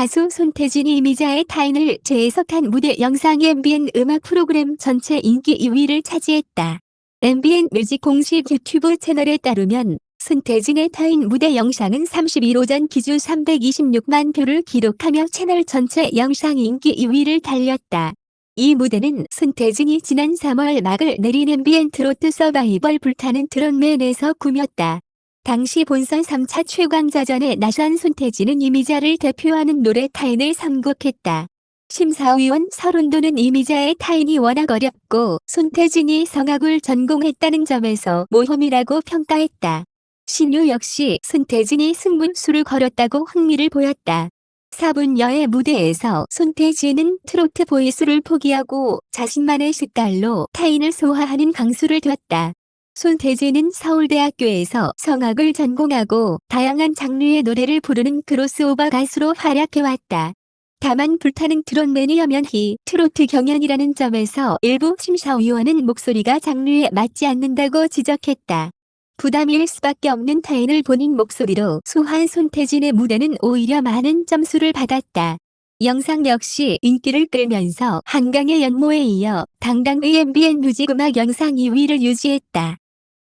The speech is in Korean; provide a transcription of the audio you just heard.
가수 손태진이 이미자의 타인을 재해석한 무대 영상 MBN 음악 프로그램 전체 인기 2위를 차지했다. MBN 뮤직 공식 유튜브 채널에 따르면 손태진의 타인 무대 영상은 31호 전 기준 326만 뷰를 기록하며 채널 전체 영상 인기 2위를 달렸다. 이 무대는 손태진이 지난 3월 막을 내린 MBN 트로트 서바이벌 불타는 트롯맨에서 꾸몄다. 당시 본선 3차 최강자전에 나선 손태진은 이미자를 대표하는 노래 타인을 선곡했다. 심사위원 서른도는 이미자의 타인이 워낙 어렵고 손태진이 성악을 전공했다는 점에서 모험이라고 평가했다. 신유 역시 손태진이 승부수를 걸었다고 흥미를 보였다. 4분여의 무대에서 손태진은 트로트 보이스를 포기하고 자신만의 스타일로 타인을 소화하는 강수를 뒀다. 손태진은 서울대학교에서 성악을 전공하고 다양한 장르의 노래를 부르는 크로스오버 가수로 활약해왔다. 다만 불타는 트롯맨이 염연히 트로트 경연이라는 점에서 일부 심사위원은 목소리가 장르에 맞지 않는다고 지적했다. 부담일 수밖에 없는 타인을 본인 목소리로 소화한 손태진의 무대는 오히려 많은 점수를 받았다. 영상 역시 인기를 끌면서 한강의 연모에 이어 당당의 MBN 뮤직 음악 영상 2위를 유지했다.